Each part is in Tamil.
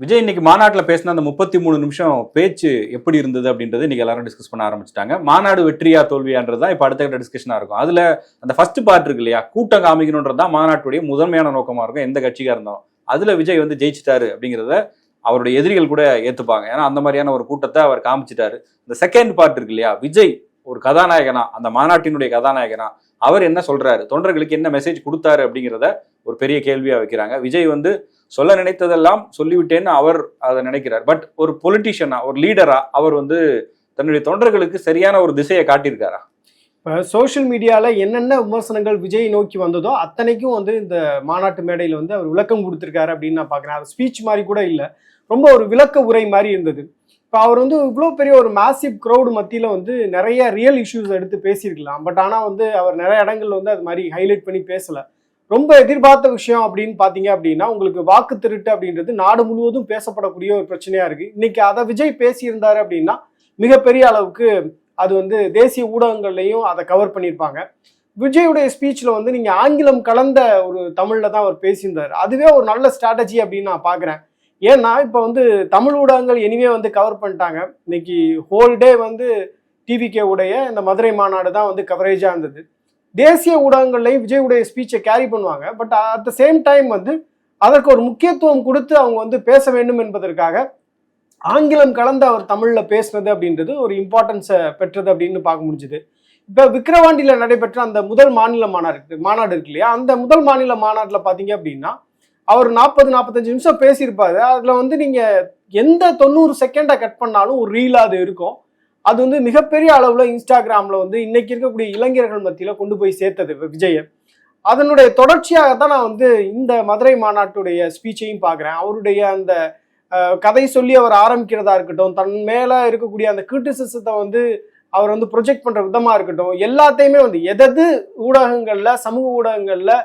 விஜய் இன்னைக்கு மாநாட்டில் பேசின அந்த முப்பத்தி மூணு நிமிஷம் பேச்சு எப்படி இருந்தது அப்படின்றது இன்னைக்கு எல்லாரும் டிஸ்கஸ் பண்ண ஆரம்பிச்சிட்டாங்க. மாநாடு வெற்றியா தோல்வியான்றது தான் இப்போ அடுத்த கட்ட டிஸ்கஷனாக இருக்கும். அதில் அந்த ஃபர்ஸ்ட் பார்ட் இருக்கு இல்லையா? கூட்டம் காமிக்கணுன்றது தான் மாநாட்டுடைய முதன்மையான நோக்கமாக இருக்கும். எந்த கட்சிக்காக இருந்தாலும். அதில் விஜய் வந்து ஜெயிச்சிட்டாரு அப்படிங்கிறத அவருடைய எதிரிகள் கூட ஏற்றுப்பாங்க ஏன்னா அந்த மாதிரியான ஒரு கூட்டத்தை அவர் காமிச்சிட்டாரு. இந்த செகண்ட் பார்ட் இருக்கு இல்லையா? விஜய் ஒரு கதாநாயகனா அந்த மாநாட்டினுடைய கதாநாயகனா அவர் என்ன சொல்றாரு? தொண்டர்களுக்கு என்ன மெசேஜ் கொடுத்தாரு அப்படிங்கிறத ஒரு பெரிய கேள்வியா வைக்கிறாங்க. விஜய் வந்து சொல்ல நினைத்ததெல்லாம் சொல்லிவிட்டேன்னு அவர் அதை நினைக்கிறார். பட் ஒரு பொலிட்டிஷியனா ஒரு லீடரா அவர் வந்து தன்னுடைய தொண்டர்களுக்கு சரியான ஒரு திசையை காட்டியிருக்காரா? இப்போ சோஷியல் மீடியாவில் என்னென்ன விமர்சனங்கள் விஜய் நோக்கி வந்ததோ அத்தனைக்கும் வந்து இந்த மாநாட்டு மேடையில் வந்து அவர் விளக்கம் கொடுத்துருக்காரு அப்படின்னு நான் பார்க்குறேன். அது ஸ்பீச் மாதிரி கூட இல்லை. ரொம்ப ஒரு விளக்க உரை மாதிரி இருந்தது. இப்போ அவர் வந்து இவ்வளோ பெரிய ஒரு மேசிவ் க்ரௌடு மத்தியில் வந்து நிறைய ரியல் இஷ்யூஸ் எடுத்து பேசியிருக்கலாம். பட் ஆனால் வந்து அவர் நிறைய இடங்கள்ல வந்து அது மாதிரி ஹைலைட் பண்ணி பேசலை. ரொம்ப எதிர்பார்த்த விஷயம் அப்படின்னு பார்த்தீங்க அப்படின்னா உங்களுக்கு வாக்கு திருட்டு அப்படின்றது நாடு முழுவதும் பேசப்படக்கூடிய ஒரு பிரச்சனையா இருக்கு. இன்னைக்கு அதை விஜய் பேசியிருந்தாரு அப்படின்னா மிகப்பெரிய அளவுக்கு அது வந்து தேசிய ஊடகங்கள்லையும் அதை கவர் பண்ணியிருப்பாங்க. விஜயுடைய ஸ்பீச்சில் வந்து நீங்கள் ஆங்கிலம் கலந்த ஒரு தமிழில் தான் அவர் பேசியிருந்தார். அதுவே ஒரு நல்ல ஸ்ட்ராட்டஜி அப்படின்னு நான் பார்க்குறேன் ஏன்னா இப்போ வந்து தமிழ் ஊடகங்கள் இனிமே வந்து கவர் பண்ணிட்டாங்க. இன்னைக்கு ஹோல் டே வந்து டிவிகே உடைய இந்த மதுரை மாநாடு தான் வந்து கவரேஜாக இருந்தது. தேசிய ஊடகங்கள்லையும் விஜயுடைய ஸ்பீச்சை கேரி பண்ணுவாங்க. But at the same time வந்து அதற்கு ஒரு முக்கியத்துவம் கொடுத்து அவங்க வந்து பேச வேண்டும் என்பதற்காக ஆங்கிலம் கலந்து அவர் தமிழில் பேசினது அப்படின்றது ஒரு இம்பார்ட்டன்ஸை பெற்றது அப்படின்னு பார்க்க முடிஞ்சுது. இப்போ விக்கிரவாண்டியில் நடைபெற்ற அந்த முதல் மாநில மாநாடு மாநாடு இருக்கு இல்லையா? அந்த முதல் மாநில மாநாட்டில் பார்த்தீங்க அப்படின்னா அவர் நாற்பது நாற்பத்தஞ்சு நிமிஷம் பேசியிருப்பாரு. அதில் வந்து நீங்கள் எந்த தொண்ணூறு செகண்டை கட் பண்ணாலும் ஒரு ரீலாக அது இருக்கும். அது வந்து மிகப்பெரிய அளவில் இன்ஸ்டாகிராமில் வந்து இன்னைக்கு இருக்கக்கூடிய இளைஞர்கள் மத்தியில் கொண்டு போய் சேர்த்தது விஜயை. அதனுடைய தொடர்ச்சியாக தான் நான் வந்து இந்த மதுரை மாநாட்டுடைய ஸ்பீச்சையும் பார்க்குறேன். அவருடைய அந்த கதை சொல்லி அவர் ஆரம்பிக்கிறதா இருக்கட்டும் தன் மேலே இருக்கக்கூடிய அந்த கிரிட்டிசிசத்தை வந்து அவர் வந்து ப்ரொஜெக்ட் பண்ணுற விதமாக இருக்கட்டும் எல்லாத்தையுமே வந்து எதது ஊடகங்களில் சமூக ஊடகங்களில்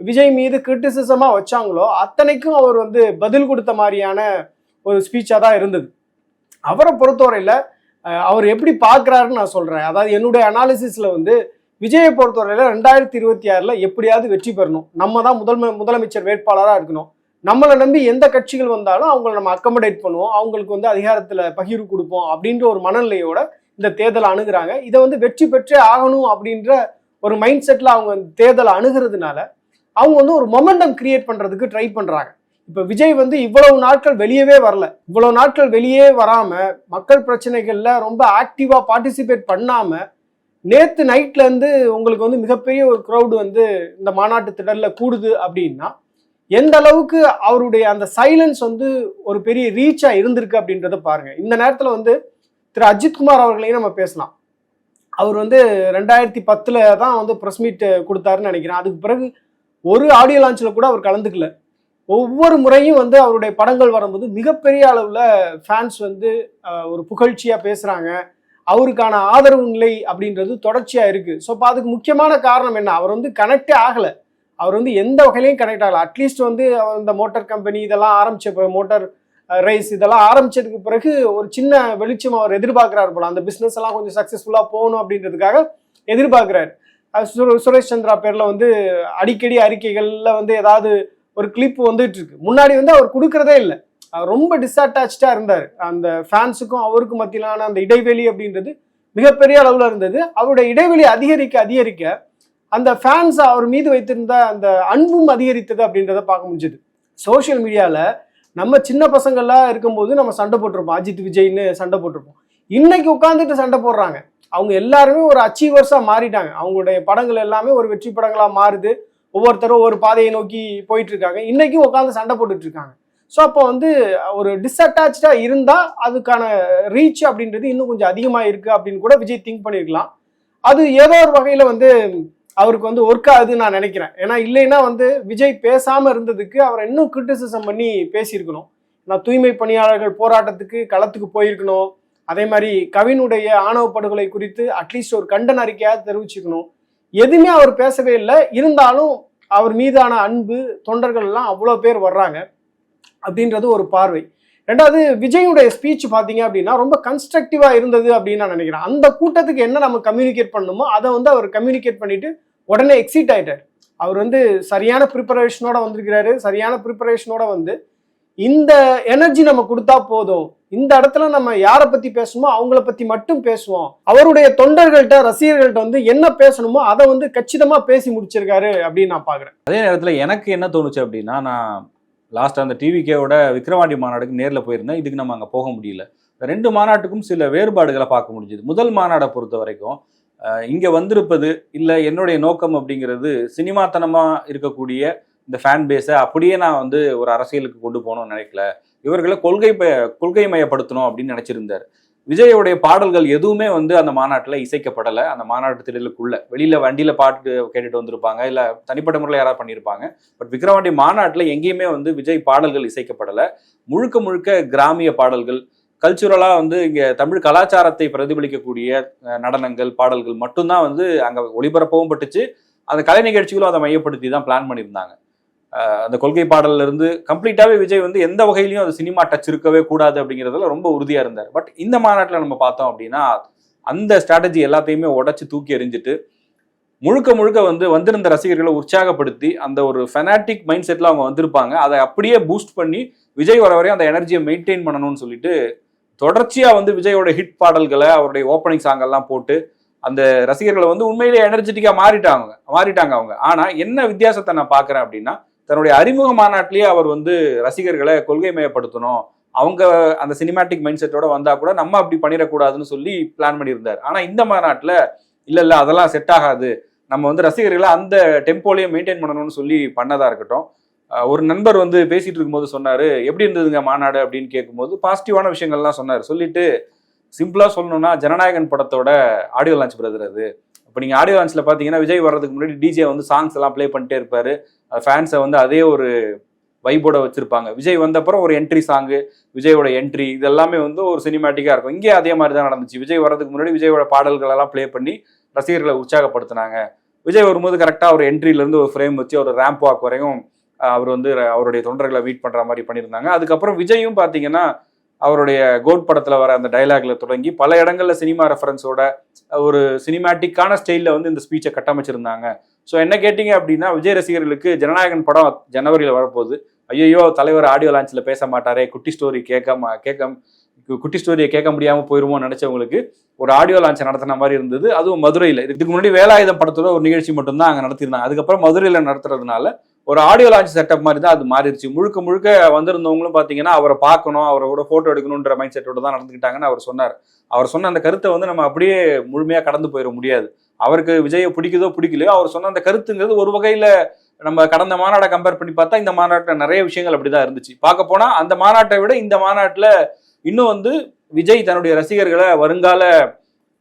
விஜய் மீது கிரிட்டிசிசமாக வச்சாங்களோ அத்தனைக்கும் அவர் வந்து பதில் கொடுத்த மாதிரியான ஒரு ஸ்பீச்சாக தான் இருந்தது. அவரை பொறுத்தவரையில் அவர் எப்படி பார்க்குறாருன்னு நான் சொல்கிறேன் அதாவது என்னுடைய அனாலிசிஸில் வந்து விஜயை பொறுத்தவரையில் ரெண்டாயிரத்தி இருபத்தி ஆறில் எப்படியாவது வெற்றி பெறணும். நம்ம தான் முதல் முதலமைச்சர் வேட்பாளராக இருக்கணும். நம்மளை நம்பி எந்த கட்சிகள் வந்தாலும் அவங்கள நம்ம அக்கமடேட் பண்ணுவோம். அவங்களுக்கு வந்து அதிகாரத்தில் பகிர்வு கொடுப்போம் அப்படின்ற ஒரு மனநிலையோட இந்த தேர்தலை அணுகிறாங்க. இதை வந்து வெற்றி பெற்றே ஆகணும் அப்படின்ற ஒரு மைண்ட் செட்டில் அவங்க தேர்தலை அணுகிறதுனால அவங்க வந்து ஒரு மொமெண்டம் கிரியேட் பண்ணுறதுக்கு ட்ரை பண்ணுறாங்க இப்போ விஜய் வந்து இவ்வளவு நாட்கள் வெளியவே வரல. இவ்வளவு நாட்கள் வெளியே வராம மக்கள் பிரச்சனைகள்ல ரொம்ப ஆக்டிவா பார்ட்டிசிபேட் பண்ணாம நேத்து நைட்ல இருந்து உங்களுக்கு வந்து மிகப்பெரிய ஒரு க்ரௌடு வந்து இந்த மாநாட்டு திடல்ல கூடுது அப்படின்னா எந்த அளவுக்கு அவருடைய அந்த சைலன்ஸ் வந்து ஒரு பெரிய ரீச்சா இருந்திருக்கு அப்படின்றத பாருங்க. இந்த நேரத்துல வந்து திரு அஜித்குமார் அவர்களையும் நம்ம பேசலாம். அவர் வந்து ரெண்டாயிரத்தி பத்துல தான் வந்து ப்ரெஸ் மீட் கொடுத்தாருன்னு நினைக்கிறேன். அதுக்கு பிறகு ஒரு ஆடியோ லான்ச்சில் கூட அவர் கலந்துக்கல. ஒவ்வொரு முறையும் வந்து அவருடைய படங்கள் வரும்போது மிகப்பெரிய அளவில் ஃபேன்ஸ் வந்து ஒரு புகழ்ச்சியாக பேசுகிறாங்க அவருக்கான ஆதரவு நிலை அப்படின்றது தொடர்ச்சியாக இருக்குது ஸோ இப்போ அதுக்கு முக்கியமான காரணம் என்ன? அவர் வந்து கனெக்டே ஆகலை. அவர் வந்து எந்த வகையிலையும் கனெக்ட் ஆகலை. அட்லீஸ்ட் வந்து அந்த இந்த மோட்டார் கம்பெனி இதெல்லாம் ஆரம்பிச்ச மோட்டார் ரைஸ் இதெல்லாம் ஆரம்பிச்சதுக்கு பிறகு ஒரு சின்ன வெளிச்சம் அவர் எதிர்பார்க்குறாரு போல. அந்த பிஸ்னஸ் எல்லாம் கொஞ்சம் சக்ஸஸ்ஃபுல்லாக போகணும் அப்படின்றதுக்காக எதிர்பார்க்குறாரு. சுரேஷ் சந்திரா பேரில் வந்து அடிக்கடி அறிக்கைகளில் வந்து ஏதாவது ஒரு கிளிப் வந்துட்டு இருக்கு முன்னாடி வந்து அவர் கொடுக்கறதே இல்லை. அவர் ரொம்ப டிஸ்அட்டாச்சா இருந்தார். அந்த ஃபேன்ஸுக்கும் அவருக்கும் மத்தியிலான அந்த இடைவெளி அப்படின்றது மிகப்பெரிய அளவில் இருந்தது. அவருடைய இடைவெளி அதிகரிக்க அதிகரிக்க அந்த ஃபேன்ஸ் அவர் மீது வைத்திருந்த அந்த அன்பும் அதிகரித்தது அப்படின்றத பார்க்க முடிஞ்சது. சோஷியல் மீடியாவில் நம்ம சின்ன பசங்கள்லாம் இருக்கும்போது நம்ம சண்டை போட்டிருப்போம். அஜித் விஜய்னு சண்டை போட்டிருப்போம். இன்னைக்கு உட்காந்துட்டு சண்டை போடுறாங்க. அவங்க எல்லாருமே ஒரு அச்சீவர்ஸாக மாறிட்டாங்க. அவங்களுடைய படங்கள் எல்லாமே ஒரு வெற்றி படங்களாக மாறுது. ஒவ்வொருத்தரும் ஒரு பாதையை நோக்கி போயிட்டு இருக்காங்க இன்னைக்கும் உட்காந்து சண்டை போட்டுட்டு இருக்காங்க ஸோ அப்போ வந்து ஒரு டிஸ்அட்டாச்சா இருந்தால் அதுக்கான ரீச் அப்படின்றது இன்னும் கொஞ்சம் அதிகமாக இருக்குது அப்படின்னு கூட விஜய் திங்க் பண்ணியிருக்கலாம் அது ஏதோ ஒரு வகையில் வந்து அவருக்கு வந்து ஒர்க் ஆகுதுன்னு நான் நினைக்கிறேன். ஏன்னா இல்லைன்னா வந்து விஜய் பேசாமல் இருந்ததுக்கு அவரை இன்னும் கிரிட்டிசிசம் பண்ணி பேசியிருக்கணும். நான் தூய்மை பணியாளர்கள் போராட்டத்துக்கு களத்துக்கு போயிருக்கணும். அதே மாதிரி கவினுடைய ஆணவ படுகொலை குறித்து அட்லீஸ்ட் ஒரு கண்டன அறிக்கையாக தெரிவிச்சுக்கணும். எதுவுமே அவர் பேசவே இல்லை. இருந்தாலும் அவர் மீதான அன்பு தொண்டர்கள் எல்லாம் அவ்வளோ பேர் வர்றாங்க அப்படின்றது ஒரு பார்வை. ரெண்டாவது விஜயுடைய ஸ்பீச் பார்த்தீங்க அப்படின்னா ரொம்ப கன்ஸ்ட்ரக்டிவாக இருந்தது அப்படின்னு நான் நினைக்கிறேன். அந்த கூட்டத்துக்கு என்ன நம்ம கம்யூனிகேட் பண்ணணுமோ அதை வந்து அவர் கம்யூனிகேட் பண்ணிட்டு உடனே எக்ஸிட் ஆயிட்டார். அவர் வந்து சரியான ப்ரிப்பரேஷனோட வந்திருக்கிறாரு. சரியான ப்ரிப்பரேஷனோட வந்து இந்த எனர்ஜி நம்ம கொடுத்தா போதும். இந்த இடத்துல நம்ம யாரை பத்தி பேசணுமோ அவங்கள பத்தி மட்டும் பேசுவோம். அவருடைய தொண்டர்கள்ட்ட ரசிகர்கள்ட்ட வந்து என்ன பேசணுமோ அதை வந்து கச்சிதமா பேசி முடிச்சிருக்காரு அப்படின்னு நான் பாக்குறேன். அதே நேரத்துல எனக்கு என்ன தோணுச்சு அப்படின்னா நான் லாஸ்ட் அந்த டிவிகேவோட விக்ரவாண்டி மாநாடுக்கு நேர்ல போயிருந்தேன். இதுக்கு நம்ம அங்க போக முடியல. ரெண்டு மாநாட்டுக்கும் சில வேறுபாடுகளை பார்க்க முடிஞ்சுது. முதல் மாநாடை பொறுத்த வரைக்கும் இங்க வந்திருப்பது இல்ல என்னுடைய நோக்கம் அப்படிங்கிறது சினிமாத்தனமா இருக்கக்கூடிய இந்த ஃபேன் பேஸை அப்படியே நான் வந்து ஒரு அரசியலுக்கு கொண்டு போகணும்னு நினைக்கல. இவர்களை கொள்கை ப- கொள்கை மயப்படுத்தணும் அப்படின்னு நினைச்சிருந்தார். விஜயோடைய பாடல்கள் எதுவுமே வந்து அந்த மாநாட்டில் இசைக்கப்படலை. அந்த மாநாட்டு திடலுக்குள்ள வெளியில் வண்டியில் பாட்டு கேட்டுட்டு வந்திருப்பாங்க. இல்லை தனிப்பட்ட முறையில் யாராவது பண்ணியிருப்பாங்க பட் விக்ரவாண்டி மாநாட்டில் எங்கேயுமே வந்து விஜய் பாடல்கள் இசைக்கப்படலை. முழுக்க முழுக்க கிராமிய பாடல்கள் கல்ச்சுரலாக வந்து இங்கே தமிழ் கலாச்சாரத்தை பிரதிபலிக்கக்கூடிய நடனங்கள் பாடல்கள் மட்டும்தான் வந்து அங்கே ஒளிபரப்பவும் பட்டுச்சு. அந்த கலை நிகழ்ச்சிகளும் அதை மையப்படுத்தி தான் பிளான் பண்ணியிருந்தாங்க. அந்த கொள்கை பாடல்ல இருந்து கம்ப்ளீட்டாகவே விஜய் வந்து எந்த வகையிலையும் அது சினிமா டச் இருக்கவே கூடாது அப்படிங்கிறதுல ரொம்ப உறுதியாக இருந்தார். பட் இந்த மாநாட்டில் நம்ம பார்த்தோம் அப்படின்னா அந்த ஸ்ட்ராட்டஜி எல்லாத்தையுமே உடைச்சு தூக்கி எறிஞ்சிட்டு முழுக்க முழுக்க வந்து வந்திருந்த ரசிகர்களை உற்சாகப்படுத்தி அந்த ஒரு ஃபெனாட்டிக் மைண்ட் செட்டில் அவங்க வந்திருப்பாங்க. அதை அப்படியே பூஸ்ட் பண்ணி விஜய் வர வரையும் அந்த எனர்ஜியை மெயின்டைன் பண்ணணும்னு சொல்லிட்டு தொடர்ச்சியாக வந்து விஜயோட ஹிட் பாடல்களை அவருடைய ஓப்பனிங் சாங்கெல்லாம் போட்டு அந்த ரசிகர்களை வந்து உண்மையிலேயே எனர்ஜெட்டிக்காக மாறிட்டாங்க மாறிட்டாங்க அவங்க. ஆனால் என்ன வித்தியாசத்தை நான் பார்க்குறேன் அப்படின்னா தன்னுடைய அறிமுக மாநாட்டிலேயே அவர் வந்து ரசிகர்களை கொள்கை மயப்படுத்தணும் அவங்க அந்த சினிமாட்டிக் மைண்ட் செட்டோட வந்தா கூட நம்ம அப்படி பண்ணிடக்கூடாதுன்னு சொல்லி பிளான் பண்ணியிருந்தார். ஆனா இந்த மாநாட்டில் இல்ல இல்ல அதெல்லாம் செட் ஆகாது. நம்ம வந்து ரசிகர்களை அந்த டெம்போலையே மெயின்டைன் பண்ணணும்னு சொல்லி பண்ணதா இருக்கட்டும். ஒரு நண்பர் வந்து பேசிட்டு இருக்கும்போது சொன்னாரு எப்படி இருந்ததுங்க மாநாடு? அப்படின்னு கேட்கும்போது பாசிட்டிவான விஷயங்கள்லாம் சொன்னார். சொல்லிட்டு சிம்பிளா சொல்லணும்னா ஜனநாயகன் படத்தோட ஆடியோ லான்ச் பிரதர் அது. இப்போ நீங்கள் ஆடியோ லான்ச்சில் பார்த்தீங்கன்னா விஜய் வர்றதுக்கு முன்னாடி டிஜே வந்து சாங்ஸ் எல்லாம் ப்ளே பண்ணிட்டே இருப்பாரு. ஃபேன்ஸை வந்து அதே ஒரு வைபோட வச்சிருப்பாங்க. விஜய் வந்த அப்புறம் ஒரு என்ட்ரி சாங்கு விஜயோட என்ட்ரி இது எல்லாமே வந்து ஒரு சினிமேட்டிக்காக இருக்கும். இங்கே அதே மாதிரி தான் நடந்துச்சு. விஜய் வரதுக்கு முன்னாடி விஜயோட பாடல்கள் எல்லாம் ப்ளே பண்ணி ரசிகர்களை உற்சாகப்படுத்தினாங்க. விஜய் வரும்போது கரெக்டாக ஒரு என்ட்ரியிலேருந்து ஒரு ஃப்ரேம் வச்சு ஒரு ரேம்ப் வாக் வரையும் அவர் வந்து அவருடைய தொண்டர்களை மீட் பண்ணுற மாதிரி பண்ணியிருந்தாங்க. அதுக்கப்புறம் விஜயும் பார்த்தீங்கன்னா அவருடைய கோட் படத்தில் வர அந்த டைலாக்ல தொடங்கி பல இடங்களில் சினிமா ரெஃபரன்ஸோட ஒரு சினிமேட்டிக்கான ஸ்டைலில் வந்து இந்த ஸ்பீச்சை கட்டமைச்சிருந்தாங்க. ஸோ என்ன கேட்டீங்க அப்படின்னா விஜய் ரசிகர்களுக்கு ஜனநாயகன் படம் ஜனவரியில் வரப்போகுது. ஐயோ தலைவர் ஆடியோ லான்ச்சில் பேச மாட்டாரே குட்டி ஸ்டோரி கேட்காம கேட்க குட்டி ஸ்டோரியை கேட்க முடியாமல் போயிருமோன்னு நினச்சவங்களுக்கு ஒரு ஆடியோ லான்ச் நடத்தின மாதிரி இருந்தது. அதுவும் மதுரையில். இதுக்கு முன்னாடி வேலாயுதம் படத்தோட ஒரு நிகழ்ச்சி மட்டும்தான் அங்கே நடத்திருந்தாங்க அதுக்கப்புறம் மதுரையில் நடத்துறதுனால ஒரு ஆடியோ லான்ச் செட்டப் மாதிரி தான் அது மாறிடுச்சு. முழுக்க முழுக்க வந்திருந்தவங்களும் பார்த்தீங்கன்னா அவரை பார்க்கணும் அவரோட ஃபோட்டோ எடுக்கணுன்ற மைண்ட் செட்டோட தான் நடந்துக்கிட்டாங்கன்னு அவர் சொன்னார். அவர் சொன்ன அந்த கருத்தை வந்து நம்ம அப்படியே முழுமையாக கடந்து போயிட முடியாது. அவருக்கு விஜயை பிடிக்குதோ பிடிக்கலையோ அவர் சொன்ன அந்த கருத்துங்கிறது ஒரு வகையில நம்ம கடந்த மாநாட்டை கம்பேர் பண்ணி பார்த்தா இந்த மாநாட்டில் நிறைய விஷயங்கள் அப்படிதான் இருந்துச்சு. பார்க்க போனா அந்த மாநாட்டை விட இந்த மாநாட்டில் இன்னும் வந்து விஜய் தன்னுடைய ரசிகர்களை வருங்கால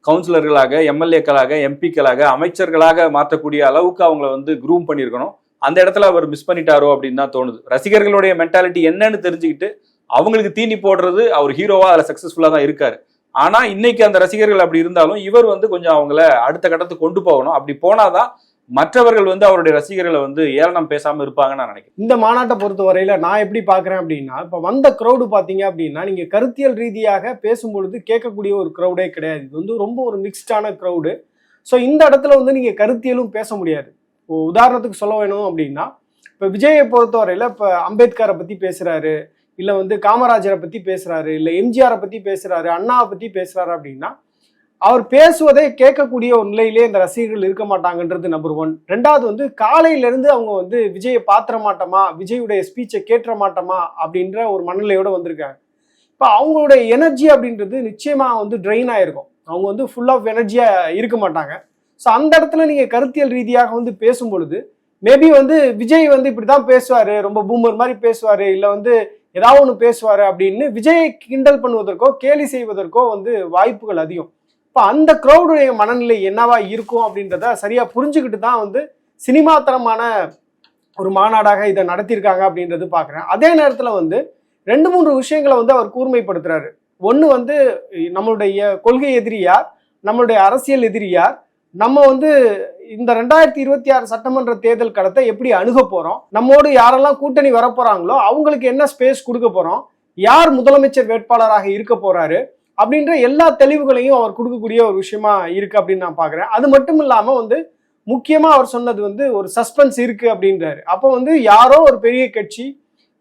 கவுன்சிலர்களாக எம்எல்ஏக்களாக எம்பிக்களாக அமைச்சர்களாக மாற்றக்கூடிய அளவுக்கு அவங்கள வந்து க்ரூம் பண்ணியிருக்கணும். அந்த இடத்துல அவர் மிஸ் பண்ணிட்டாரோ அப்படின்னு தான் தோணுது. ரசிகர்களுடைய மென்டாலிட்டி என்னன்னு தெரிஞ்சுக்கிட்டு அவங்களுக்கு தீனி போடுறது அவர் ஹீரோவா அதில் சக்ஸஸ்ஃபுல்லாக தான் இருக்காரு. ஆனா இன்னைக்கு அந்த ரசிகர்கள் அப்படி இருந்தாலும் இவர் வந்து கொஞ்சம் அவங்கள அடுத்த கட்டத்துக்கு கொண்டு போகணும். அப்படி போனாதான் மற்றவர்கள் வந்து அவருடைய ரசிகர்களை வந்து ஏளனம் பேசாம இருப்பாங்கன்னு நான் நினைக்கிறேன். இந்த மாநாட்டை பொறுத்த வரையில நான் எப்படி பாக்குறேன் அப்படின்னா இப்ப வந்த க்ரௌடு பாத்தீங்க அப்படின்னா நீங்க கருத்தியல் ரீதியாக பேசும்பொழுது கேட்கக்கூடிய ஒரு க்ரௌடே கிடையாது. இது வந்து ரொம்ப ஒரு மிக்ஸ்டான க்ரௌடு ஸோ இந்த இடத்துல வந்து நீங்க கருத்தியலும் பேச முடியாது. உதாரணத்துக்கு சொல்ல வேணும் அப்படின்னா இப்ப விஜயை பொறுத்தவரையில இப்ப அம்பேத்கரை பத்தி பேசுறாரு. இல்லை வந்து காமராஜரை பற்றி பேசுகிறாரு இல்லை எம்ஜிஆரை பற்றி பேசுகிறாரு அண்ணாவை பற்றி பேசுகிறாரு அப்படின்னா அவர் பேசுவதை கேட்கக்கூடிய ஒரு நிலையிலே இந்த ரசிகர்கள் இருக்க மாட்டாங்கன்றது நம்பர் ஒன் ரெண்டாவது வந்து காலையிலேருந்து அவங்க வந்து விஜயை பாத்திர மாட்டோமா விஜயுடைய ஸ்பீச்சை கேட்டுற மாட்டோமா அப்படின்ற ஒரு மனநிலையோடு வந்திருக்காங்க. இப்போ அவங்களுடைய எனர்ஜி அப்படின்றது நிச்சயமாக வந்து ட்ரெயின் ஆகிருக்கும் அவங்க வந்து ஃபுல் ஆஃப் எனர்ஜியாக இருக்க மாட்டாங்க. ஸோ அந்த இடத்துல நீங்கள் கருத்தியல் ரீதியாக வந்து பேசும் பொழுது மேபி வந்து விஜய் வந்து இப்படி தான் பேசுவார் ரொம்ப பூமர் மாதிரி பேசுவார் இல்லை வந்து ஏதாவது ஒன்று பேசுவார் அப்படின்னு விஜயை கிண்டல் பண்ணுவதற்கோ கேலி செய்வதற்கோ வந்து வாய்ப்புகள் அதிகம். இப்போ அந்த க்ரௌடுடைய மனநிலை என்னவா இருக்கும் அப்படின்றத சரியாக புரிஞ்சுக்கிட்டு தான் வந்து சினிமாத்தனமான ஒரு மாநாடாக இதை நடத்தியிருக்காங்க அப்படின்றது பார்க்குறேன் அதே நேரத்தில் வந்து ரெண்டு மூன்று விஷயங்களை வந்து அவர் கூர்மைப்படுத்துறாரு. ஒன்று வந்து நம்மளுடைய கொள்கை எதிரி யார்? நம்மளுடைய அரசியல் எதிரி யார்? நம்ம வந்து இந்த ரெண்டாயிரத்தி இருபத்தி ஆறு சட்டமன்ற தேர்தல் களத்தை எப்படி அணுக போறோம்? நம்மோடு யாரெல்லாம் கூட்டணி வரப்போகிறாங்களோ அவங்களுக்கு என்ன ஸ்பேஸ் கொடுக்க போறோம்? யார் முதலமைச்சர் வேட்பாளராக இருக்க போறாரு? அப்படின்ற எல்லா தெளிவுகளையும் அவர் கொடுக்கக்கூடிய ஒரு விஷயமா இருக்கு அப்படின்னு நான் பாக்குறேன். அது மட்டும் இல்லாம வந்து முக்கியமா அவர் சொன்னது வந்து ஒரு சஸ்பென்ஸ் இருக்கு அப்படின்றாரு. அப்போ வந்து யாரோ ஒரு பெரிய கட்சி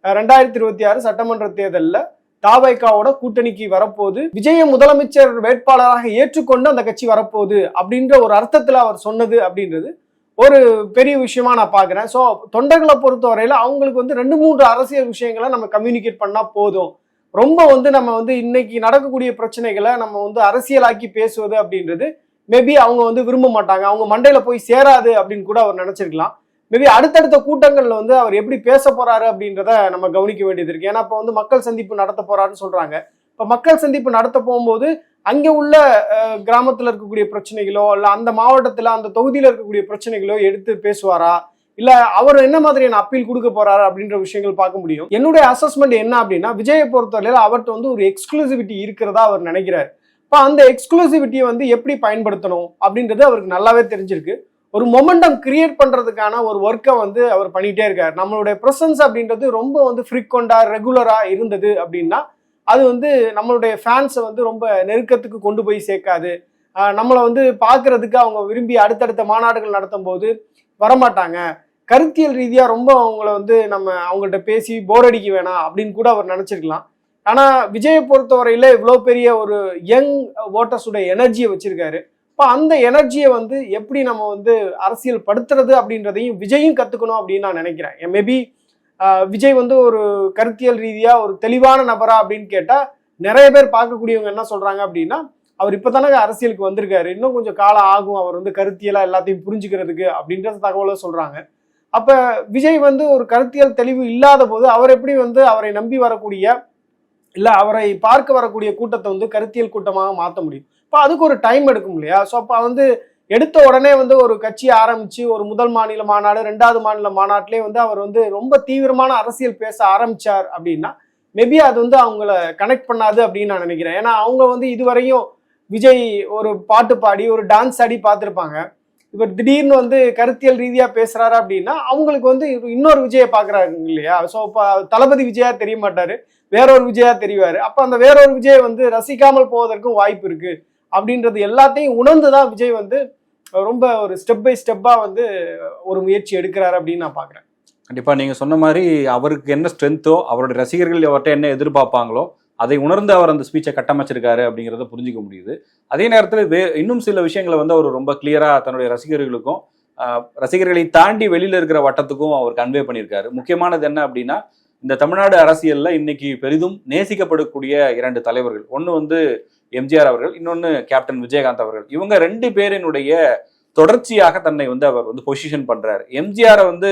ரெண்டாயிரத்தி இருபத்தி ஆறு சட்டமன்ற தேர்தலில் தாவைக்காவோட கூட்டணிக்கு வரப்போகுது. விஜய முதலமைச்சர் வேட்பாளராக ஏற்றுக்கொண்டு அந்த கட்சி வரப்போகுது அப்படின்ற ஒரு அர்த்தத்தில் அவர் சொன்னது அப்படின்றது. ஒரு பெரிய விஷயமா நான் பார்க்குறேன். ஸோ தொண்டர்களை பொறுத்தவரையில் அவங்களுக்கு வந்து ரெண்டு மூன்று அரசியல் விஷயங்களை நம்ம கம்யூனிகேட் பண்ணால் போதும். ரொம்ப வந்து நம்ம வந்து இன்னைக்கு நடக்கக்கூடிய பிரச்சனைகளை நம்ம வந்து அரசியலாக்கி பேசுவது அப்படின்றது மேபி அவங்க வந்து விரும்ப மாட்டாங்க. அவங்க மண்டையில் போய் சேராது அப்படின்னு கூட அவர் நினச்சிருக்கலாம். மேபி அடுத்தடுத்த கூட்டங்கள்ல வந்து அவர் எப்படி பேச போறாரு அப்படின்றத நம்ம கவனிக்க வேண்டியது இருக்கு. ஏன்னா இப்போ வந்து மக்கள் சந்திப்பு நடத்த போறாருன்னு சொல்றாங்க. இப்போ மக்கள் சந்திப்பு நடத்த போகும்போது அங்கே உள்ள கிராமத்தில் கிராமத்துல இருக்கக்கூடிய பிரச்சனைகளோ இல்ல அந்த மாவட்டத்துல அந்த தொகுதியில இருக்கக்கூடிய பிரச்சனைகளோ எடுத்து பேசுவாரா? இல்ல அவர் என்ன மாதிரியான அப்பீல் கொடுக்க போறாரு அப்படின்ற விஷயங்கள் பார்க்க முடியும். என்னுடைய அசஸ்மெண்ட் என்ன அப்படின்னா விஜயை பொறுத்தவரையில அவர்கிட்ட வந்து ஒரு எக்ஸ்க்ளூசிவிட்டி இருக்கிறதா அவர் நினைக்கிறார். இப்போ அந்த எக்ஸ்க்ளூசிவிட்டியை வந்து எப்படி பயன்படுத்தணும் அப்படின்றது அவருக்கு நல்லாவே தெரிஞ்சிருக்கு. ஒரு மொமெண்டம் கிரியேட் பண்ணுறதுக்கான ஒரு ஒர்க்கை வந்து அவர் பண்ணிகிட்டே இருக்கார். நம்மளுடைய ப்ரெசன்ஸ் அப்படின்றது ரொம்ப வந்து ஃப்ரீக்வெண்டா ரெகுலராக இருந்தது அப்படின்னா அது வந்து நம்மளுடைய ஃபேன்ஸை வந்து ரொம்ப நெருக்கத்துக்கு கொண்டு போய் சேர்க்காது. நம்மளை வந்து பார்க்குறதுக்கு அவங்க விரும்பி அடுத்தடுத்த மாநாடுகள் நடத்தும் போது வரமாட்டாங்க. கருத்தியல் ரீதியாக ரொம்ப அவங்கள வந்து நம்ம அவங்கள்ட்ட பேசி போர் அடிக்க வேணாம் அப்படின்னு கூட அவர் நினச்சிருக்கலாம். ஆனால் விஜயை பொறுத்தவரையில இவ்வளோ பெரிய ஒரு யங் ஓட்டர்ஸுடைய எனர்ஜியை வச்சுருக்காரு. இப்போ அந்த எனர்ஜியை வந்து எப்படி நம்ம வந்து அரசியல் படுத்துறது அப்படின்றதையும் விஜயும் கற்றுக்கணும் அப்படின்னு நான் நினைக்கிறேன். மேபி விஜய் வந்து ஒரு கருத்தியல் ரீதியாக ஒரு தெளிவான நபரா அப்படின்னு கேட்டால் நிறைய பேர் பார்க்கக்கூடியவங்க என்ன சொல்கிறாங்க அப்படின்னா அவர் இப்போ தானே அரசியலுக்கு வந்திருக்காரு. இன்னும் கொஞ்சம் காலம் ஆகும். அவர் வந்து கருத்தியலாக எல்லாத்தையும் புரிஞ்சுக்கிறதுக்கு அப்படின்ற தகவலை சொல்கிறாங்க அப்போ விஜய் வந்து ஒரு கருத்தியல் தெளிவு இல்லாத போது அவர் எப்படி வந்து அவரை நம்பி வரக்கூடிய இல்லை அவரை பார்க்க வரக்கூடிய கூட்டத்தை வந்து கருத்தியல் கூட்டமாக மாற்ற முடியும்? இப்போ அதுக்கு ஒரு டைம் எடுக்கும் இல்லையா? ஸோ அப்போ வந்து எடுத்த உடனே வந்து ஒரு கட்சி ஆரம்பிச்சு ஒரு முதல் மாநில மாநாடு ரெண்டாவது மாநில மாநாட்டிலே வந்து அவர் வந்து ரொம்ப தீவிரமான அரசியல் பேச ஆரம்பிச்சார் அப்படின்னா மேபி அது வந்து அவங்கள கனெக்ட் பண்ணாது அப்படின்னு நான் நினைக்கிறேன். ஏன்னா அவங்க வந்து இதுவரையும் விஜய் ஒரு பாட்டு பாடி ஒரு டான்ஸ் ஆடி பார்த்துருப்பாங்க. இவர் திடீர்னு வந்து கருத்தியல் ரீதியாக பேசுகிறாரு அப்படின்னா அவங்களுக்கு வந்து இன்னொரு விஜயை பார்க்குறாங்க இல்லையா? ஸோ இப்போ தளபதி விஜயா தெரிய மாட்டார் வேறொரு விஜயா தெரிவார். அப்போ அந்த வேறொரு விஜய் வந்து ரசிக்காமல் போவதற்கும் வாய்ப்பு இருக்குது அப்படின்றது எல்லாத்தையும் உணர்ந்து தான் விஜய் வந்து ரொம்ப ஒரு ஸ்டெப் பை ஸ்டெப்பாக வந்து ஒரு முயற்சி எடுக்கிறாரு அப்படின்னு நான் பார்க்குறேன் கண்டிப்பாக நீங்கள் சொன்ன மாதிரி அவருக்கு என்ன ஸ்ட்ரென்த்தோ அவருடைய ரசிகர்கள் அவர்கிட்ட என்ன எதிர்பார்ப்பாங்களோ அதை உணர்ந்து அவர் அந்த ஸ்பீச்சை கட்டமைச்சிருக்காரு அப்படிங்கிறத புரிஞ்சிக்க முடியுது. அதே நேரத்தில் வே இன்னும் சில விஷயங்களை வந்து அவர் ரொம்ப கிளியராக தன்னுடைய ரசிகர்களுக்கும் ரசிகர்களை தாண்டி வெளியில் இருக்கிற வட்டத்துக்கும் அவர் கன்வே பண்ணியிருக்காரு. முக்கியமானது என்ன அப்படின்னா இந்த தமிழ்நாடு அரசியலில் இன்னைக்கு பெரிதும் நேசிக்கப்படக்கூடிய இரண்டு தலைவர்கள். ஒன்று வந்து எம்ஜிஆர் அவர்கள் இன்னொன்று கேப்டன் விஜயகாந்த் அவர்கள். இவங்க ரெண்டு பேரினுடைய தொடர்ச்சியாக தன்னை வந்து அவர் வந்து பொசிஷன் பண்றாரு. எம்ஜிஆரை வந்து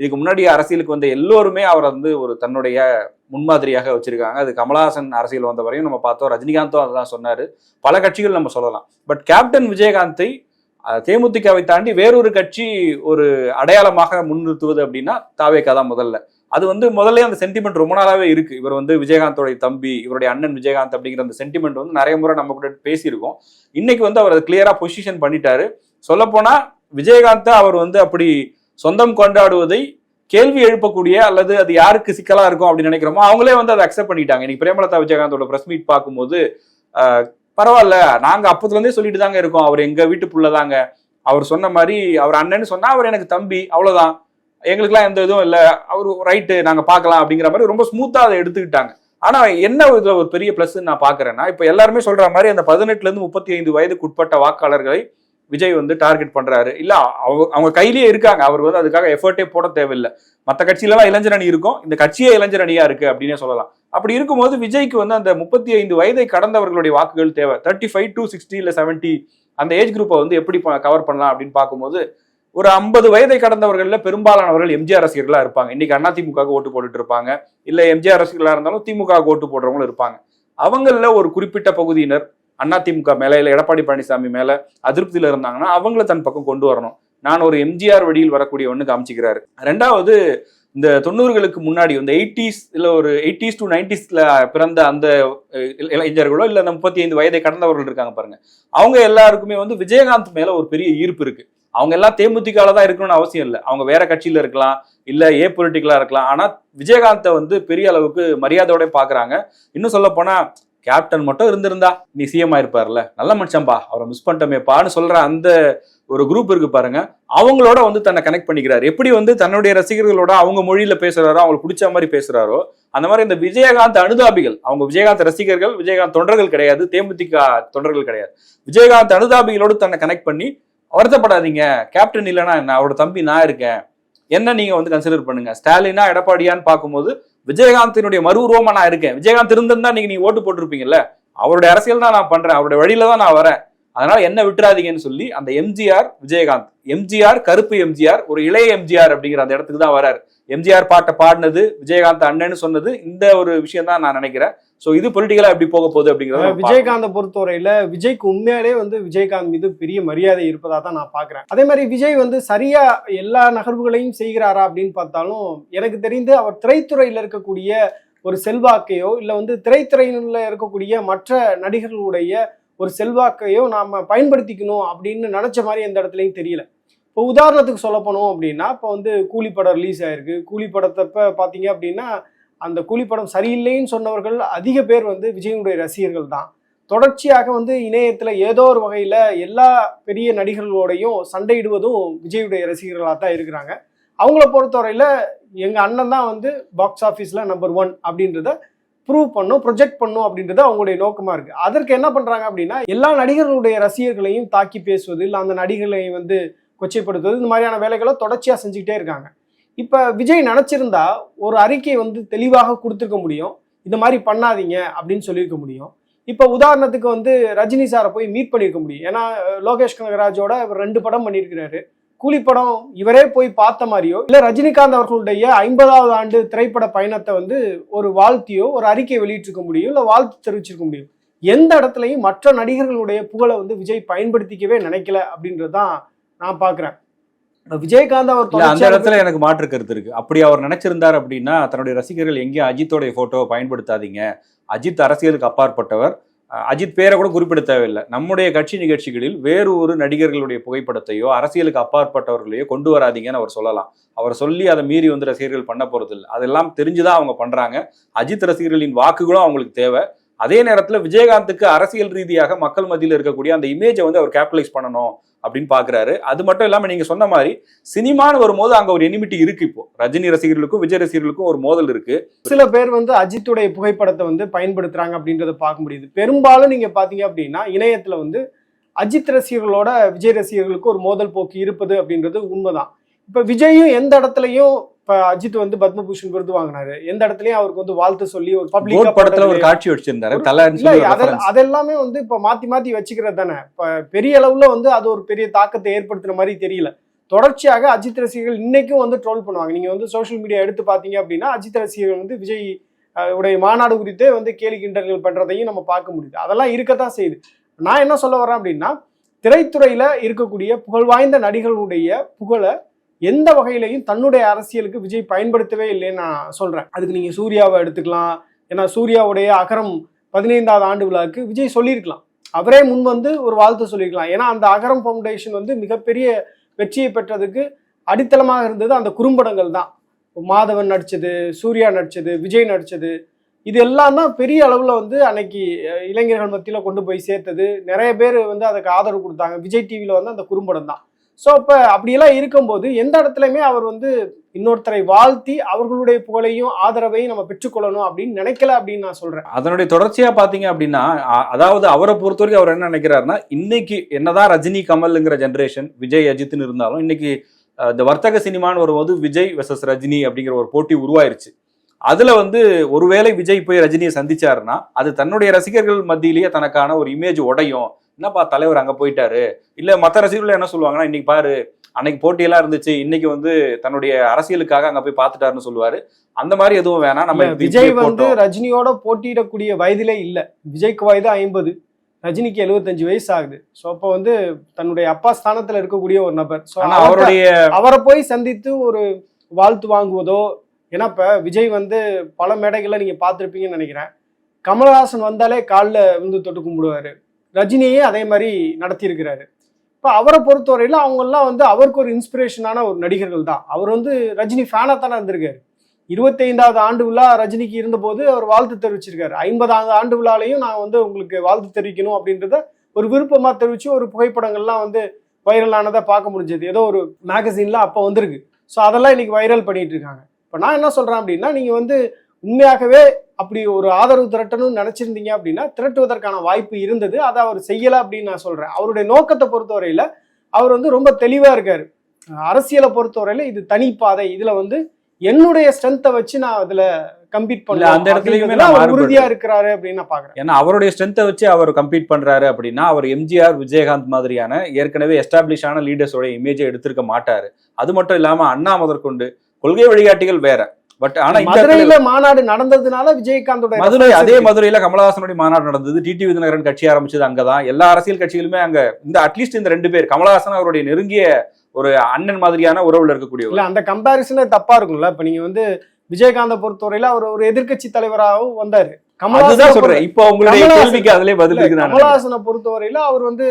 இதுக்கு முன்னாடி அரசியலுக்கு வந்த எல்லோருமே அவர் வந்து ஒரு தன்னுடைய முன்மாதிரியாக வச்சிருக்காங்க. அது கமலஹாசன் அரசியல் வந்த வரையும் நம்ம பார்த்தோம். ரஜினிகாந்தும் அதுதான் சொன்னாரு. பல கட்சிகள் நம்ம சொல்லலாம். பட் கேப்டன் விஜயகாந்தை தேமுதிகவை தாண்டி வேறொரு கட்சி ஒரு அடையாளமாக முன்னிறுத்துவது அப்படின்னா தாவேக்கா தான் முதல்ல. அது வந்து முதல்ல அந்த சென்டிமெண்ட் ரொம்ப நாளாவே இருக்கு. இவர் வந்து விஜயகாந்தோடைய தம்பி இவருடைய அண்ணன் விஜயகாந்த் அப்படிங்கிற அந்த சென்டிமெண்ட் வந்து நிறைய முறை நம்ம கூட பேசியிருக்கோம். இன்னைக்கு வந்து அவர் அதை கிளியரா பொசிஷன் பண்ணிட்டாரு. சொல்லப்போனா விஜயகாந்தை அவர் வந்து அப்படி சொந்தம் கொண்டாடுவதை கேள்வி எழுப்பக்கூடிய அல்லது அது யாருக்கு சிக்கலா இருக்கும் அப்படின்னு நினைக்கிறோமோ அவங்களே வந்து அதை அக்செப்ட் பண்ணிட்டாங்க. இன்னைக்கு பிரேமலதா விஜயகாந்தோட பிரஸ் மீட் பார்க்கும்போது பரவாயில்ல நாங்க அப்பத்துலேருந்தே சொல்லிட்டு தாங்க இருக்கோம். அவர் எங்க வீட்டு புள்ளதாங்க அவர் சொன்ன மாதிரி அவர் அண்ணன்னு சொன்னா அவர் எனக்கு தம்பி அவ்வளவுதான். எங்களுக்குலாம் எந்த இதுவும் இல்லை. அவர் ரைட்டு நாங்கள் பார்க்கலாம் அப்படிங்கிற மாதிரி ரொம்ப ஸ்மூத்தாக அதை எடுத்துக்கிட்டாங்க. ஆனா என்ன இதுல ஒரு பெரிய பிளஸ் நான் பாக்குறேன்னா இப்ப எல்லாருமே சொல்ற மாதிரி அந்த பதினெட்டுல இருந்து முப்பத்தி ஐந்து வயதுக்கு உட்பட்ட வாக்காளர்களை விஜய் வந்து டார்கெட் பண்றாரு. இல்ல அவங்க அவங்க கையிலேயே இருக்காங்க. அவர் வந்து அதுக்காக எஃபர்ட்டே போட தேவையில்லை. மற்ற கட்சியிலலாம் இளைஞர் அணி இருக்கும். இந்த கட்சியே இளைஞர் அணியா இருக்கு அப்படின்னே சொல்லலாம். அப்படி இருக்கும்போது விஜய்க்கு வந்து அந்த முப்பத்தி ஐந்து வயதை கடந்தவர்களுடைய வாக்குகள் தேவை. தேர்ட்டி ஃபைவ் டு சிக்ஸ்டி இல்ல செவன்ட்டி அந்த ஏஜ் குரூப்பை வந்து எப்படி கவர் பண்ணலாம் அப்படின்னு பார்க்கும்போது ஒரு ஐம்பது வயதை கடந்தவர்களில் பெரும்பாலானவர்கள் எம்ஜிஆர் ரசிகர்களாக இருப்பாங்க. இன்னைக்கு அதிமுக ஓட்டு போட்டுட்டு இருப்பாங்க. இல்லை எம்ஜிஆர் ரசிகர்களாக இருந்தாலும் திமுக ஓட்டு போடுறவங்களும் இருப்பாங்க. அவங்களில் ஒரு குறிப்பிட்ட பகுதியினர் அதிமுக மேலே இல்லை எடப்பாடி பழனிசாமி மேலே அதிருப்தியில் இருந்தாங்கன்னா அவங்கள தன் பக்கம் கொண்டு வரணும். நான் ஒரு எம்ஜிஆர் வழியில் வரக்கூடிய ஒன்று காமிச்சிக்கிறாரு. ரெண்டாவது இந்த தொண்ணூறுகளுக்கு முன்னாடி இந்த எயிட்டிஸ் இல்லை ஒரு எயிட்டிஸ் டு நைன்டிஸ்ல பிறந்த அந்த இளைஞர்களோ இல்லை அந்த முப்பத்தி ஐந்து வயதை கடந்தவர்கள் இருக்காங்க பாருங்க. அவங்க எல்லாருக்குமே வந்து விஜயகாந்த் மேல ஒரு பெரிய ஈர்ப்பு இருக்கு. அவங்க எல்லாம் தேமுதிகால தான் இருக்கணும்னு அவசியம் இல்லை. அவங்க வேற கட்சியில இருக்கலாம் இல்ல ஏ பொலிட்டிக்கலா இருக்கலாம். ஆனா விஜயகாந்தை வந்து பெரிய அளவுக்கு மரியாதையோட பாக்குறாங்க இன்னும் சொல்ல போனா கேப்டன் மட்டும் இருந்திருந்தா நீ சிஎம் ஆயிருப்பார்ல. நல்ல மனுஷன்பா அவரை மிஸ் பண்ணிட்டோமேப்பான்னு சொல்ற அந்த ஒரு குரூப் இருக்கு பாருங்க. அவங்களோட வந்து தன்னை கனெக்ட் பண்ணிக்கிறாரு. எப்படி வந்து தன்னுடைய ரசிகர்களோட அவங்க மொழியில பேசுறாரோ அவங்களுக்கு பிடிச்ச மாதிரி பேசுறாரோ அந்த மாதிரி இந்த விஜயகாந்த் அனுதாபிகள் அவங்க விஜயகாந்த் ரசிகர்கள் விஜயகாந்த் தொண்டர்கள் கிடையாது தேமுதிக தொண்டர்கள் கிடையாது. விஜயகாந்த் அனுதாபிகளோடு தன்னை கனெக்ட் பண்ணி வருத்தப்படாதீங்க. கேப்டன் இல்லைன்னா என்ன? அவரோட தம்பி நான் இருக்கேன். என்ன நீங்க வந்து கன்சிடர் பண்ணுங்க? ஸ்டாலினா எடப்பாடியான்னு பார்க்கும்போது விஜயகாந்தினுடைய மறு உருவமா நான் இருக்கேன். விஜயகாந்த் இருந்திருந்தா நீங்க நீங்க ஓட்டு போட்டிருப்பீங்கல்ல? அவருடைய அரசியல் தான் நான் பண்றேன். அவருடைய வழியில தான் நான் வரேன். அதனால என்ன விட்டுறாதீங்கன்னு சொல்லி அந்த எம்ஜிஆர் விஜயகாந்த். எம்ஜிஆர் கருப்பு எம்ஜிஆர் ஒரு இளைய எம்ஜிஆர் அப்படிங்கிற அந்த இடத்துக்கு தான் வராரு. எம்ஜிஆர் பாட்டை பாடினது விஜயகாந்த் அண்ணன்னு சொன்னது இந்த ஒரு விஷயம் தான் நான் நினைக்கிறேன். சோ இது பொலிட்டிக்கலா எப்படி போக போகுது அப்படிங்கறத. விஜயகாந்தை பொறுத்தவரையில விஜய்க்கு உண்மையாலே வந்து விஜயகாந்த் மீது பெரிய மரியாதை இருப்பதா தான் நான் பாக்குறேன் அதே மாதிரி விஜய் வந்து சரியா எல்லா நகர்வுகளையும் செய்கிறாரா அப்படின்னு பார்த்தாலும் எனக்கு தெரிந்து அவர் திரைத்துறையில இருக்கக்கூடிய ஒரு செல்வாக்கையோ இல்ல வந்து திரைத்துறையில இருக்கக்கூடிய மற்ற நடிகர்களுடைய ஒரு செல்வாக்கையோ நாம பயன்படுத்திக்கணும் அப்படின்னு நினைச்ச மாதிரி எந்த இடத்துலையும் தெரியல. இப்போ உதாரணத்துக்கு சொல்ல போனோம் அப்படின்னா இப்போ வந்து கூலி படம் ரிலீஸ் ஆயிருக்கு. கூலி படத்தப்ப பார்த்தீங்க அப்படின்னா அந்த கூலி படம் சரியில்லைன்னு சொன்னவர்கள் அதிக பேர் வந்து விஜயனுடைய ரசிகர்கள் தான். தொடர்ச்சியாக வந்து இணையத்தில் ஏதோ ஒரு வகையில் எல்லா பெரிய நடிகர்களோடையும் சண்டையிடுவதும் விஜயுடைய ரசிகர்களாக தான் இருக்கிறாங்க. அவங்கள பொறுத்தவரையில் எங்கள் அண்ணன் தான் வந்து பாக்ஸ் ஆஃபீஸில் நம்பர் ஒன் அப்படின்றத ப்ரூவ் பண்ணும் ப்ரொஜெக்ட் பண்ணும் அப்படின்றது அவங்களுடைய நோக்கமாக இருக்குது அதற்கு என்ன பண்ணுறாங்க அப்படின்னா எல்லா நடிகர்களுடைய ரசிகர்களையும் தாக்கி பேசுவது இல்லை அந்த நடிகர்களை வந்து கொச்சைப்படுத்துவது இந்த மாதிரியான வேலைகளை தொடர்ச்சியாக செஞ்சுக்கிட்டே இருக்காங்க. இப்ப விஜய் நினைச்சிருந்தா ஒரு அறிக்கை வந்து தெளிவாக கொடுத்துருக்க முடியும். இந்த மாதிரி பண்ணாதீங்க அப்படின்னு சொல்லியிருக்க முடியும். இப்போ உதாரணத்துக்கு வந்து ரஜினி சாரை போய் மீட் பண்ணியிருக்க முடியும். ஏன்னா லோகேஷ் கனகராஜோட இவர் ரெண்டு படம் பண்ணியிருக்கிறாரு. கூலி படம் இவரே போய் பார்த்த மாதிரியோ இல்ல ரஜினிகாந்த் அவர்களுடைய ஐம்பதாவது ஆண்டு திரைப்பட பயணத்தை வந்து ஒரு வாழ்த்தியோ ஒரு அறிக்கை வெளியிட்டிருக்க முடியும் இல்ல வாழ்த்து தெரிவிச்சிருக்க முடியும். எந்த இடத்துலையும் மற்ற நடிகர்களுடைய புகழை வந்து விஜய் பயன்படுத்திக்கவே நினைக்கல அப்படின்றதுதான் நான் பாக்குறேன். விஜயகாந்த் அவர் அந்த இடத்துல எனக்கு மாற்று கருத்து இருக்கு. அப்படி அவர் நினைச்சிருந்தார் அப்படின்னா தன்னுடைய ரசிகர்கள் எங்கேயும் அஜித்தோடைய போட்டோவை பயன்படுத்தாதீங்க. அஜித் அரசியலுக்கு அப்பாற்பட்டவர். அஜித் பேரை கூட குறிப்பிட தேவையில்லை. நம்முடைய கட்சி நிகழ்ச்சிகளில் வேறு ஒரு நடிகர்களுடைய புகைப்படத்தையோ அரசியலுக்கு அப்பாற்பட்டவர்களையோ கொண்டு வராதீங்கன்னு அவர் சொல்லலாம். அவர் சொல்லி அதை மீறி வந்து ரசிகர்கள் பண்ண போறது இல்லை அதெல்லாம் தெரிஞ்சுதான் அவங்க பண்றாங்க. அஜித் ரசிகர்களின் வாக்குகளும் அவங்களுக்கு தேவை. அதே நேரத்துல விஜயகாந்துக்கு அரசியல் ரீதியாக மக்கள் மத்தியில் இருக்கக்கூடிய அந்த இமேஜை வந்து அவர் கேபிட்டலைஸ் பண்ணணும். அப்படின்னு பாக்குறாரு. அது மட்டும் இல்லாம நீங்க சொன்ன மாதிரி சினிமான்னு வரும்போது அங்க ஒரு எனிமிட்டி இருக்கு இப்போ. ரஜினி ரசிகர்களுக்கும் விஜய் ரசிகர்களுக்கும் ஒரு மோதல் இருக்கு. சில பேர் வந்து அஜித்துடைய புகைப்படத்தை வந்து பயன்படுத்துறாங்க அப்படின்றத பார்க்க முடியுது. பெரும்பாலும் நீங்க பாத்தீங்க அப்படின்னா இணையத்துல வந்து அஜித் ரசிகர்களோட விஜய் ரசிகர்களுக்கு ஒரு மோதல் போக்கு இருப்பது அப்படின்றது உண்மைதான். இப்ப விஜயும் எந்த இடத்துலயும் இப்ப அஜித் வந்து பத்மபூஷன் விருது வாங்கினாரு. எந்த இடத்துலயும் அவருக்கு வந்து வாழ்த்து சொல்லி ஒரு கோட் படத்துல ஒரு பப்ளிக் காட்சி வச்சிருந்தாரு. அதெல்லாமே வந்து இப்ப மாத்தி மாத்தி வச்சுக்கிறது தானே. இப்ப பெரிய அளவுல வந்து அது ஒரு பெரிய தாக்கத்தை ஏற்படுத்துற மாதிரி தெரியல. தொடர்ச்சியாக அஜித் ரசிகர்கள் இன்னைக்கும் வந்து ட்ரோல் பண்ணுவாங்க. நீங்க வந்து சோஷியல் மீடியா எடுத்து பாத்தீங்க அப்படின்னா அஜித் ரசிகர்கள் வந்து விஜய் உடைய மாநாடு குறித்தே வந்து கேலி கிண்டல்கள் பண்றதையும் நம்ம பார்க்க முடியுது. அதெல்லாம் இருக்கத்தான் செய்யுது. நான் என்ன சொல்ல வரேன் அப்படின்னா திரைத்துறையில இருக்கக்கூடிய புகழ்வாய்ந்த நடிகர்களுடைய புகழை எந்த வகையிலையும் தன்னுடைய அரசியலுக்கு விஜய் பயன்படுத்தவே இல்லைன்னு நான் சொல்றேன். அதுக்கு நீங்க சூர்யாவை எடுத்துக்கலாம். ஏன்னா சூர்யாவுடைய அகரம் பதினைந்தாவது ஆண்டு விழாவுக்கு விஜய் சொல்லியிருக்கலாம். அவரே முன் வந்து ஒரு வாழ்த்து சொல்லியிருக்கலாம். ஏன்னா அந்த அகரம் ஃபவுண்டேஷன் வந்து மிகப்பெரிய வெற்றியை பெற்றதுக்கு அடித்தளமாக இருந்தது அந்த குறும்படங்கள் தான். மாதவன் நடிச்சது சூர்யா நடிச்சது விஜய் நடிச்சது. இது எல்லாம் தான் பெரிய அளவில் வந்து அன்னைக்கு இளைஞர்கள் மத்தியில் கொண்டு போய் சேர்த்தது. நிறைய பேர் வந்து அதுக்கு ஆதரவு கொடுத்தாங்க. விஜய் டிவியில் வந்து அந்த குறும்படம் தான். ஸோ இப்போ அப்படியெல்லாம் இருக்கும்போது எந்த இடத்துலையுமே அவர் வந்து இன்னொருத்தரை வாழ்த்தி அவர்களுடைய புகழையும் ஆதரவையும் நம்ம பெற்றுக்கொள்ளணும் அப்படின்னு நினைக்கல அப்படின்னு நான் சொல்றேன். அதனுடைய தொடர்ச்சியா பாத்தீங்க அப்படின்னா அதாவது அவரை பொறுத்த வரைக்கும் அவர் என்ன நினைக்கிறாருன்னா இன்னைக்கு என்னதான் ரஜினி கமல்ங்கிற ஜென்ரேஷன் விஜய் அஜித்னு இருந்தாலும் இன்னைக்கு இந்த வர்த்தக சினிமான்னு வரும்போது விஜய் வெர்சஸ் ரஜினி அப்படிங்கிற ஒரு போட்டி உருவாயிருச்சு. அதுல வந்து ஒருவேளை விஜய் போய் ரஜினியை சந்திச்சாருன்னா அது தன்னுடைய ரசிகர்கள் மத்தியிலேயே தனக்கான ஒரு இமேஜ் உடையும் என்னப்பா தலைவர் அங்க போயிட்டாரு? இல்ல மத்த ரசிகர்கள் என்ன சொல்லுவாங்கன்னா இன்னைக்கு பாரு அன்னைக்கு போட்டியெல்லாம் இருந்துச்சு இன்னைக்கு வந்து தன்னுடைய அரசியலுக்காக அங்க போய் பார்த்துட்டாருன்னு சொல்லுவாரு. அந்த மாதிரி எதுவும் வேணாம். நம்ம விஜய் வந்து. ரஜினியோட போட்டியிடக்கூடிய வயதிலே இல்ல. விஜய்க்கு வயது ஐம்பது. ரஜினிக்கு எழுபத்தஞ்சு வயசு ஆகுது ஸோ அப்போ வந்து தன்னுடைய அப்பா ஸ்தானத்துல இருக்கக்கூடிய ஒரு நபர். ஸோ அவருடைய அவரை போய் சந்தித்து ஒரு வாழ்த்து வாங்குவதோ ஏன்னா இப்ப விஜய் வந்து பல மேடைகள்ல நீங்க பார்த்திருப்பீங்கன்னு நினைக்கிறேன். கமலஹாசன் வந்தாலே காலில் வந்து தொட்டு கும்பிடுவாரு. ரஜினியே அதே மாதிரி நடத்தியிருக்கிறாரு. இப்போ அவரை பொறுத்தவரையில் அவங்கெல்லாம் வந்து அவருக்கு ஒரு இன்ஸ்பிரேஷனான ஒரு நடிகர்கள் தான். அவர் வந்து ரஜினி ஃபேனாக தானே இருந்திருக்காரு. இருபத்தைந்தாவது ஆண்டு விழா ரஜினிக்கு இருந்தபோது அவர் வாழ்த்து தெரிவிச்சிருக்காரு. ஐம்பதாவது ஆண்டு விழாலையும் நான் வந்து உங்களுக்கு வாழ்த்து தெரிவிக்கணும் அப்படின்றத ஒரு விருப்பமாக தெரிவித்து ஒரு புகைப்படங்கள்லாம் வந்து வைரலானதை பார்க்க முடிஞ்சது. ஏதோ ஒரு மேகசின்ல அப்போ வந்திருக்கு. ஸோ அதெல்லாம் இன்னைக்கு வைரல் பண்ணிட்டு இருக்காங்க. இப்போ நான் என்ன சொல்கிறேன் அப்படின்னா நீங்கள் வந்து உண்மையாகவே அப்படி ஒரு ஆதரவு திரட்டணும்னு நினைச்சிருந்தீங்க அப்படின்னா திரட்டுவதற்கான வாய்ப்பு இருந்தது. அதை அவர் செய்யல அப்படின்னு நான் சொல்றேன். அவருடைய நோக்கத்தை பொறுத்தவரையில அவர் வந்து ரொம்ப தெளிவா இருக்காரு. அரசியலை பொறுத்தவரையில இது தனிப்பாதை இதுல வந்து என்னுடைய ஸ்ட்ரென்த்தை வச்சு நான் அதுல கம்பீட் இல்ல, அந்த இடத்துலயுமே பண்ணல. உறுதியா இருக்கிறாரு அப்படின்னு நான் பாக்குறேன். ஏன்னா அவருடைய ஸ்ட்ரென்த்தை வச்சு அவர் கம்பீட் பண்றாரு அப்படின்னா அவர் எம்ஜிஆர் விஜயகாந்த் மாதிரியான ஏற்கனவே எஸ்டாப்ளிஷ் ஆன லீடர்ஸோட இமேஜை எடுத்திருக்க மாட்டாரு. அது மட்டும் இல்லாம அண்ணா முதற்கொண்டு கொள்கை வழிகாட்டிகள் வேற. பட் ஆனா மதுரையில மாநாடு நடந்ததுனால விஜயகாந்தோட மதுரை அதே. மதுரையில கமலஹாசனுடைய மாநாடு நடந்தது. டிடி விதிநகரன் கட்சி ஆரம்பிச்சது அங்கதான். எல்லா அரசியல் கட்சிகளுமே அங்க இந்த அட்லீஸ்ட் இந்த ரெண்டு பேர் கமலஹாசன் அவருடைய நெருங்கிய ஒரு அண்ணன் மாதிரியான உறவுல இருக்கக்கூடியவர். இல்ல அந்த கம்பாரிசனே தப்பா இருக்கும்ல. இப்ப நீங்க வந்து விஜயகாந்த பொறுத்தவரையில அவர் ஒரு எதிர்க்கட்சி தலைவராகவும் வந்தாரு. அதுதான் சொல்றேன். இப்போ உங்களுடைய கமலஹாசன் கேள்விக்கு அதிலே பதில். கமலஹாசனை பொறுத்தவரையில அவர் வந்து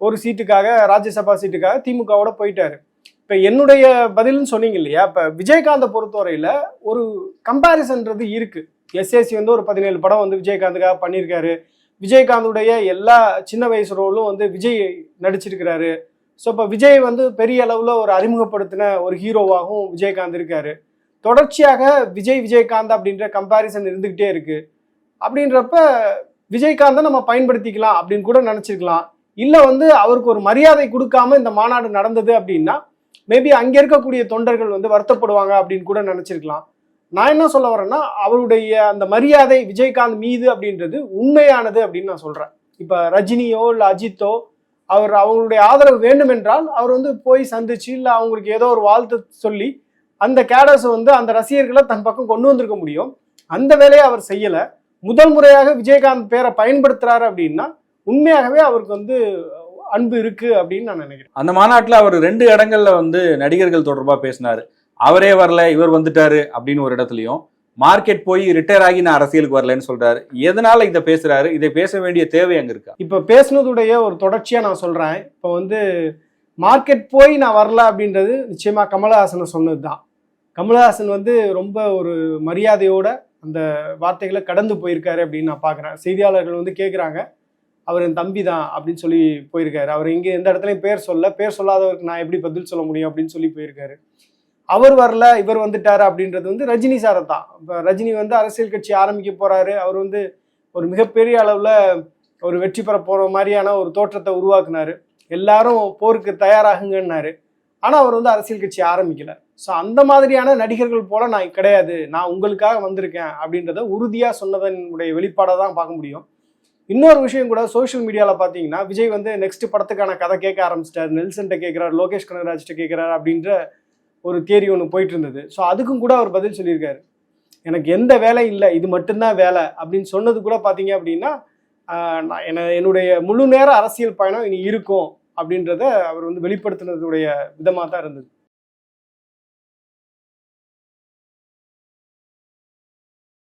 ஒரு சீட்டுக்காக ராஜ்யசபா சீட்டுக்காக திமுகவோட போயிட்டாரு. இப்ப என்னுடைய பதில்னு சொன்னீங்க இல்லையா? இப்ப விஜயகாந்த பொறுத்தவரையில ஒரு கம்பாரிசன்றது இருக்கு. எஸ்எஸ்சி வந்து ஒரு பதினேழு படம் வந்து விஜயகாந்துக்காக பண்ணியிருக்காரு. விஜயகாந்துடைய எல்லா சின்ன வயசு ரோலும் வந்து விஜய் நடிச்சிருக்கிறாரு. ஸோ இப்போ விஜய் வந்து பெரிய அளவில் ஒரு அறிமுகப்படுத்தின ஒரு ஹீரோவாகவும் விஜயகாந்த் இருக்காரு. தொடர்ச்சியாக விஜய் விஜயகாந்த் அப்படின்ற கம்பாரிசன் இருந்துக்கிட்டே இருக்கு. அப்படின்றப்ப விஜயகாந்தை நம்ம பயன்படுத்திக்கலாம் அப்படின்னு கூட நினச்சிக்கலாம் இல்லை வந்து அவருக்கு ஒரு மரியாதை கொடுக்காம இந்த மாநாடு நடந்தது அப்படின்னா மேபி அங்கே இருக்கக்கூடிய தொண்டர்கள் வந்து வருத்தப்படுவாங்க அப்படின்னு கூட நினச்சிருக்கலாம். நான் என்ன சொல்ல வரேன்னா அவருடைய அந்த மரியாதை விஜயகாந்த் மீது அப்படின்றது உண்மையானது அப்படின்னு நான் சொல்கிறேன் இப்போ ரஜினியோ இல்லை அஜித்தோ அவர் அவங்களுடைய ஆதரவு வேண்டும் என்றால் அவர் வந்து போய் சந்திச்சு இல்லை அவங்களுக்கு ஏதோ ஒரு வாழ்த்து சொல்லி அந்த கேடர்ஸை வந்து அந்த ரசிகர்களை தன் பக்கம் கொண்டு வந்திருக்க முடியும். அந்த வேலையை அவர் செய்யலை. முதல் முறையாக விஜயகாந்த் பேரை பயன்படுத்துறாரு அப்படின்னா உண்மையாகவே அவருக்கு வந்து அன்பு இருக்கு அப்படின்னு நான் நினைக்கிறேன். அந்த மாநாட்டுல அவர் ரெண்டு இடங்கள்ல வந்து நடிகர்கள் தொடர்பா பேசினாரு. அவரே வரல இவர் வந்துட்டாரு அப்படின்னு ஒரு இடத்துலயும் மார்க்கெட் போய் ரிட்டையர் ஆகி நான் அரசியலுக்கு வரலன்னு சொல்றாரு. எதனால இதை பேசுறாரு? இதை பேச வேண்டிய தேவை அங்க இருக்கா? இப்ப பேசுனதுடைய ஒரு தொடர்ச்சியா நான் சொல்றேன். இப்போ வந்து மார்க்கெட் போய் நான் வரல அப்படின்றது நிச்சயமா கமலஹாசன் சொன்னதுதான். கமலஹாசன் வந்து ரொம்ப ஒரு மரியாதையோட அந்த வார்த்தைகளை கடந்து போயிருக்காரு அப்படின்னு நான் பார்க்குறேன் செய்தியாளர்கள் வந்து கேட்குறாங்க அவர் என் தம்பி தான் அப்படின்னு சொல்லி போயிருக்காரு. அவர் இங்கே எந்த இடத்துலையும் பேர் சொல்ல பேர் சொல்லாதவருக்கு நான் எப்படி பதில் சொல்ல முடியும் அப்படின்னு சொல்லி போயிருக்காரு. அவர் வரல இவர் வந்துட்டார் அப்படின்றது வந்து ரஜினி சாரை தான். இப்போ ரஜினி வந்து அரசியல் கட்சி ஆரம்பிக்க போறாரு. அவர் வந்து ஒரு மிகப்பெரிய அளவில் ஒரு வெற்றி பெற போகிற மாதிரியான ஒரு தோற்றத்தை உருவாக்குனாரு. எல்லாரும் போருக்கு தயாராகுங்கன்னாரு. ஆனால் அவர் வந்து அரசியல் கட்சி ஆரம்பிக்கல. ஸோ அந்த மாதிரியான நடிகர்கள் போல நான் கிடையாது. நான் உங்களுக்காக வந்திருக்கேன் அப்படின்றத உறுதியாக சொன்னதனுடைய வெளிப்பாடாக தான் பார்க்க முடியும். இன்னொரு விஷயம் கூட சோஷியல் மீடியாவில் பார்த்தீங்கன்னா விஜய் வந்து நெக்ஸ்ட் படத்துக்கான கதை கேட்க ஆரம்பிச்சிட்டார். நெல்சன்ட்ட கேட்குறாரு லோகேஷ் கனகராஜ்கிட்ட கேட்குறாரு அப்படின்ற ஒரு தேரி ஒன்று போயிட்டு இருந்தது. ஸோ அதுக்கும் கூட அவர் பதில் சொல்லியிருக்காரு. எனக்கு எந்த வேலை இல்லை இது மட்டும்தான் வேலை அப்படின்னு சொன்னது கூட பார்த்தீங்க அப்படின்னா நான் என்ன என்னுடைய முழு நேர அரசியல் பயணம் இனி இருக்கும் அப்படின்றத அவர் வந்து வெளிப்படுத்தினதுடைய விதமாக தான் இருந்தது.